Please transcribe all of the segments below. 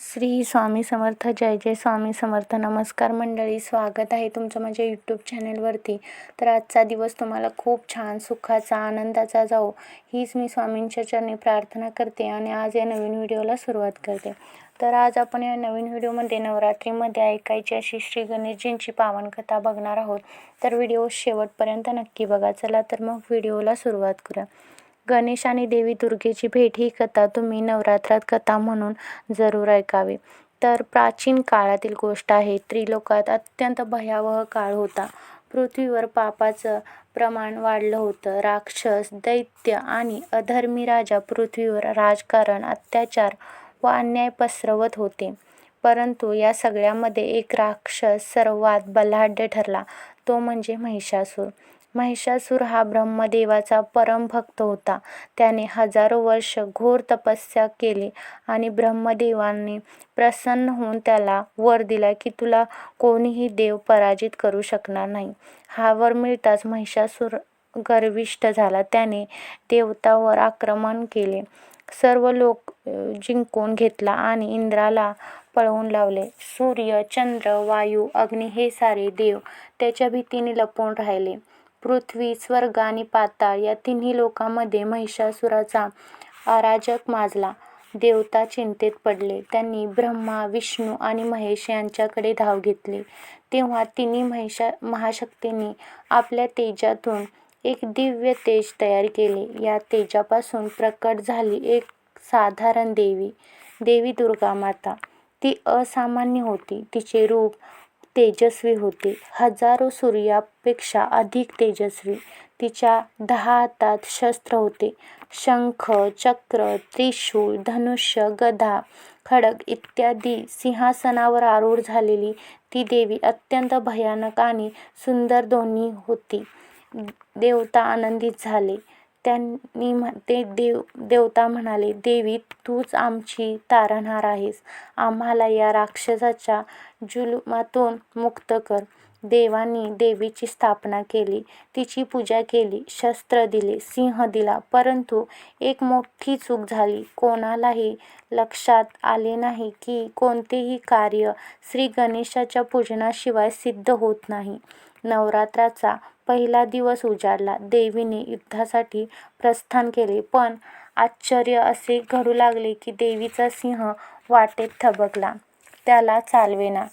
श्री स्वामी समर्थ जय जय स्वामी समर्थ. नमस्कार मंडळी स्वागत आहे तुमचं माझ्या यूट्यूब चॅनलवरती तर आजचा दिवस तुम्हाला खूप छान सुखाचा आनंदाचा जाओ हीच मी स्वामींच्या चरणी प्रार्थना करते आणि आज या नवीन व्हिडिओला सुरुवात करते. तर आज आपण या नवीन व्हिडिओमध्ये नवरात्रीमध्ये ऐकायची अशी श्री गणेशजींची पावनकथा बघणार आहोत. तर व्हिडिओ शेवटपर्यंत नक्की बघा. चला तर मग व्हिडिओला सुरुवात करूया. गणेश आणि देवी दुर्गेची भेट ही कथा तुम्ही नवरात्रात कथा म्हणून जरूर ऐकावी. तर प्राचीन काळातील गोष्ट आहे त्रिलोकात अत्यंत भयावह काळ होता. पृथ्वीवर पापाचं प्रमाण वाढलं होतं. राक्षस दैत्य आणि अधर्मी राजा पृथ्वीवर राजकारण अत्याचार व अन्याय पसरवत होते. परंतु या सगळ्यामध्ये एक राक्षस सर्वात बलाढ्य ठरला तो म्हणजे महिषासूर. महिषासूर हा ब्रह्मदेवाचा परमभक्त होता. त्याने हजारो वर्ष घोर तपस्या केली आणि ब्रह्मदेवाने प्रसन्न होऊन त्याला वर दिला की तुला कोणीही देव पराजित करू शकणार नाही. हा वर मिळताच महिषासूर गर्विष्ठ झाला. त्याने देवतावर आक्रमण केले. सर्व लोक जिंकून घेतला आणि इंद्राला पळवून लावले. सूर्य चंद्र वायू अग्नी हे सारे देव त्याच्या भीतीने लपून राहिले. पृथ्वी स्वर्ग आणि पाताळ या तिन्ही लोकांमध्ये महिषासुराचा अराजक माजला. देवता चिंतेत पडले. त्यांनी ब्रह्मा विष्णू आणि महेश यांच्याकडे धाव घेतली. तेव्हा तिन्ही महिषा महाशक्तींनी आपल्या तेजातून एक दिव्य तेज तयार केले. या तेजापासून प्रकट झाली एक साधारण देवी देवी दुर्गा माता. ती असामान्य होती. तिचे रूप तेजस्वी होती. हजारो सूर्यापेक्षा अधिक तेजस्वी. तिच्या दहा हातात शस्त्र होते. शंख चक्र त्रिशूळ धनुष्य गदा खडग इत्यादी सिंहासनावर आरूढ झालेली ती देवी अत्यंत भयानक आणि सुंदर दोन्ही होती. देवता आनंदित झाले. त्यांनी ते देव देवता म्हणाले देवी तूच आमची तारणहार आहेस. आम्हाला या राक्षसाच्या जुलुमातून मुक्त कर. देवांनी देवीची स्थापना केली तिची पूजा केली शस्त्र दिले सिंह दिला. परंतु एक मोठी चूक झाली. कोणालाही लक्षात आले नाही की कोणतेही कार्य श्री गणेशाच्या पूजनाशिवाय सिद्ध होत नाही. नवरात्राचा पहिला दिवस उजाडला. देवीने युद्धासाठी प्रस्थान केले. पण आश्चर्य असे घडू लागले की देवीचा सिंह वाटेत थबकला. त्याला चालवेना.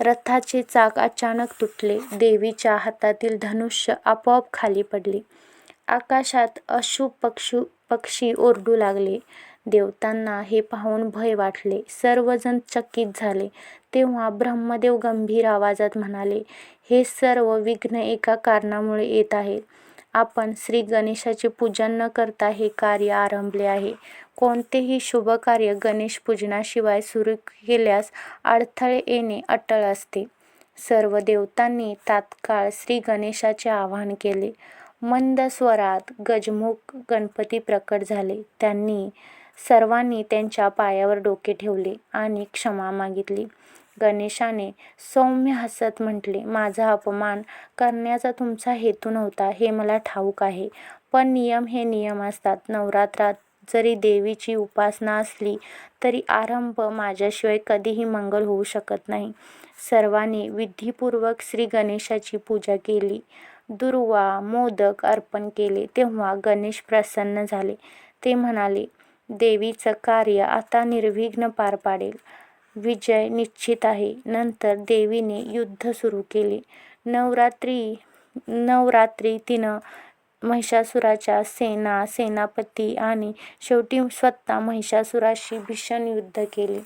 रथाचे चाक अचानक तुटले. देवीच्या हातातील धनुष्य आपोआप खाली पडले. आकाशात अशुभ पक्षू पक्षी ओरडू लागले. देवतांना हे पाहून भय वाटले. सर्वजण चकित झाले. तेव्हा ब्रह्मदेव गंभीर आवाजात म्हणाले हे सर्व विघ्न एका कारणामुळे येत आहे. आपण श्री गणेशाचे पूजन न करता हे कार्य आरंभले आहे. कोणतेही शुभ कार्य गणेश पूजनाशिवाय सुरू केल्यास अडथळे येणे अटळ असते. सर्व देवतांनी तात्काळ श्री गणेशाचे आवाहन केले. मंद स्वरात गजमुख गणपती प्रकट झाले. त्यांनी सर्वांनी त्यांच्या पायावर डोके ठेवले आणि क्षमा मागितली. गणेशाने सौम्य हसत म्हटले माझा अपमान करण्याचा तुमचा हेतू नव्हता हे मला ठाऊक आहे. पण नियम हे नियम असतात. नवरात्रात जरी देवीची उपासना असली तरी आरंभ माझ्याशिवाय कधीही मंगल होऊ शकत नाही. सर्वांनी विधीपूर्वक श्री गणेशाची पूजा केली. दुर्वा मोदक अर्पण केले. तेव्हा गणेश प्रसन्न झाले. ते म्हणाले देवीचं कार्य आता निर्विघ्न पार पाडेल. विजय निश्चित आहे. नंतर देवीने युद्ध सुरू केले. नवरात्री नवरात्री तिनं महिषासुराच्या सेना सेनापती आणि शेवटी स्वतः महिषासुराशी भीषण युद्ध केले.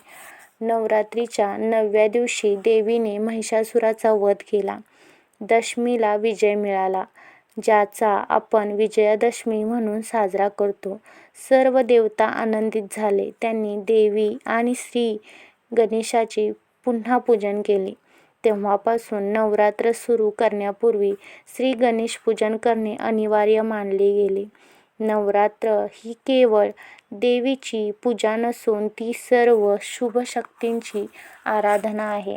नवरात्रीच्या नवव्या दिवशी देवीने महिषासुराचा वध केला. दशमीला विजय मिळाला. ज्याचा आपण विजयादशमी म्हणून साजरा करतो. सर्व देवता आनंदित झाले. त्यांनी देवी आणि श्री गणेशाचे पुन्हा पूजन केले. तेव्हापासून नवरात्र सुरू करण्यापूर्वी श्री गणेश पूजन करणे अनिवार्य मानले गेले. नवरात्र ही केवळ देवीची पूजा नसून ती सर्व शुभ शक्तींची आराधना आहे.